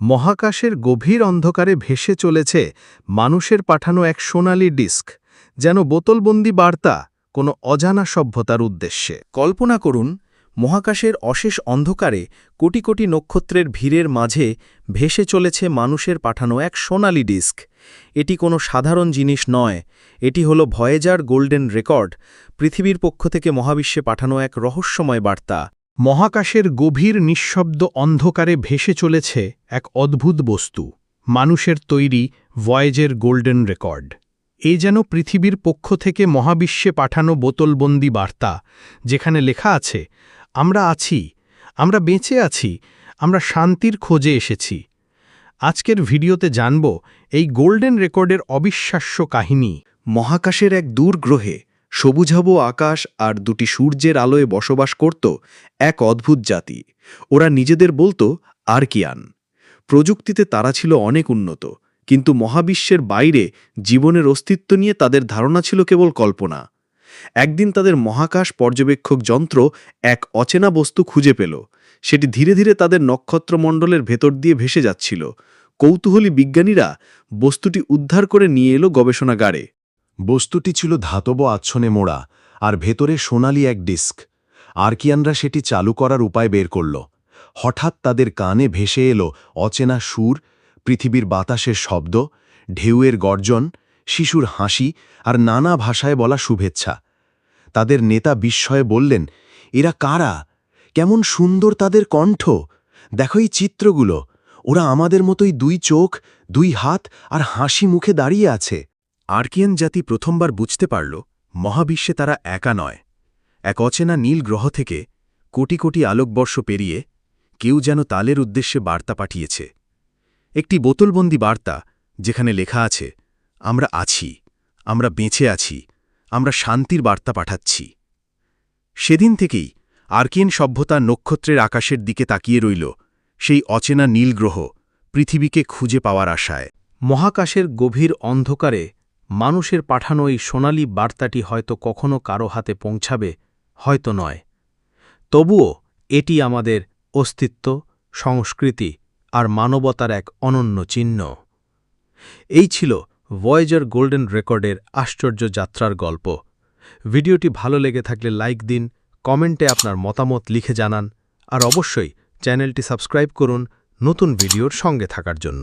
মহাকাশের গভীর অন্ধকারে ভেসে চলেছে মানুষের পাঠানো এক সোনালি ডিস্ক, যেন বোতলবন্দি বার্তা, কোনো অজানা সভ্যতার উদ্দেশ্যে। কল্পনা করুন, মহাকাশের অশেষ অন্ধকারে কোটি কোটি নক্ষত্রের ভিড়ের মাঝে ভেসে চলেছে মানুষের পাঠানো এক সোনালি ডিস্ক। এটি কোনো সাধারণ জিনিস নয়, এটি হলো ভয়েজার গোল্ডেন রেকর্ড, পৃথিবীর পক্ষ থেকে মহাবিশ্বে পাঠানো এক রহস্যময় বার্তা। মহাকাশের গভীর নিঃশব্দ অন্ধকারে ভেসে চলেছে এক অদ্ভুত বস্তু, মানুষের তৈরি ভয়েজের গোল্ডেন রেকর্ড। এ যেন পৃথিবীর পক্ষ থেকে মহাবিশ্বে পাঠানো বোতলবন্দি বার্তা, যেখানে লেখা আছে, আমরা আছি, আমরা বেঁচে আছি, আমরা শান্তির খোঁজে এসেছি। আজকের ভিডিওতে জানব এই গোল্ডেন রেকর্ডের অবিশ্বাস্য কাহিনী। মহাকাশের এক দূর গ্রহে সবুজাভ আকাশ আর দুটি সূর্যের আলোয় বসবাস করত এক অদ্ভুত জাতি। ওরা নিজেদের বলতো আর্কিয়ান। প্রযুক্তিতে তারা ছিল অনেক উন্নত, কিন্তু মহাবিশ্বের বাইরে জীবনের অস্তিত্ব নিয়ে তাদের ধারণা ছিল কেবল কল্পনা। একদিন তাদের মহাকাশ পর্যবেক্ষক যন্ত্র এক অচেনা বস্তু খুঁজে পেল। সেটি ধীরে ধীরে তাদের নক্ষত্রমণ্ডলের ভেতর দিয়ে ভেসে যাচ্ছিল। কৌতূহলী বিজ্ঞানীরা বস্তুটি উদ্ধার করে নিয়ে এলো গবেষণাগারে। বস্তুটি ছিল ধাতব আচ্ছনে মোড়া, আর ভেতরে সোনালি এক ডিস্ক। আর্কিয়ানরা সেটি চালু করার উপায় বের করল। হঠাৎ তাদের কানে ভেসে এলো অচেনা সুর, পৃথিবীর বাতাসের শব্দ, ঢেউয়ের গর্জন, শিশুর হাসি, আর নানা ভাষায় বলা শুভেচ্ছা। তাদের নেতা বিস্ময়ে বললেন, এরা কারা? কেমন সুন্দর তাদের কণ্ঠ! দেখো এই চিত্রগুলো। ওরা আমাদের মতোই দুই চোখ, দুই হাত, আর হাসি মুখে দাঁড়িয়ে আছে। আর্কিয়ান জাতি প্রথমবার বুঝতে পারল, মহাবিশ্বে তারা একা নয়। এক অচেনা নীল গ্রহ থেকে কোটি কোটি আলোকবর্ষ পেরিয়ে কেউ যেন তালের উদ্দেশ্যে বার্তা পাঠিয়েছে। একটি বোতলবন্দি বার্তা যেখানে লেখা আছে, আমরা আছি, আমরা বেঁচে আছি, আমরা শান্তির বার্তা পাঠাচ্ছি। সেদিন থেকেই আর্কিয়ান সভ্যতা নক্ষত্রের আকাশের দিকে তাকিয়ে রইল, সেই অচেনা নীল গ্রহ পৃথিবীকে খুঁজে পাওয়ার আশায়। মহাকাশের গভীর অন্ধকারে মানুষের পাঠানো এই সোনালি বার্তাটি হয়তো কখনো কারও হাতে পৌঁছাবে, হয়তো নয়। তবুও এটি আমাদের অস্তিত্ব, সংস্কৃতি আর মানবতার এক অনন্য চিহ্ন। এই ছিল ভয়েজার গোল্ডেন রেকর্ডের আশ্চর্য যাত্রার গল্প। ভিডিওটি ভালো লেগে থাকলে লাইক দিন, কমেন্টে আপনার মতামত লিখে জানান, আর অবশ্যই চ্যানেলটি সাবস্ক্রাইব করুন নতুন ভিডিওর সঙ্গে থাকার জন্য।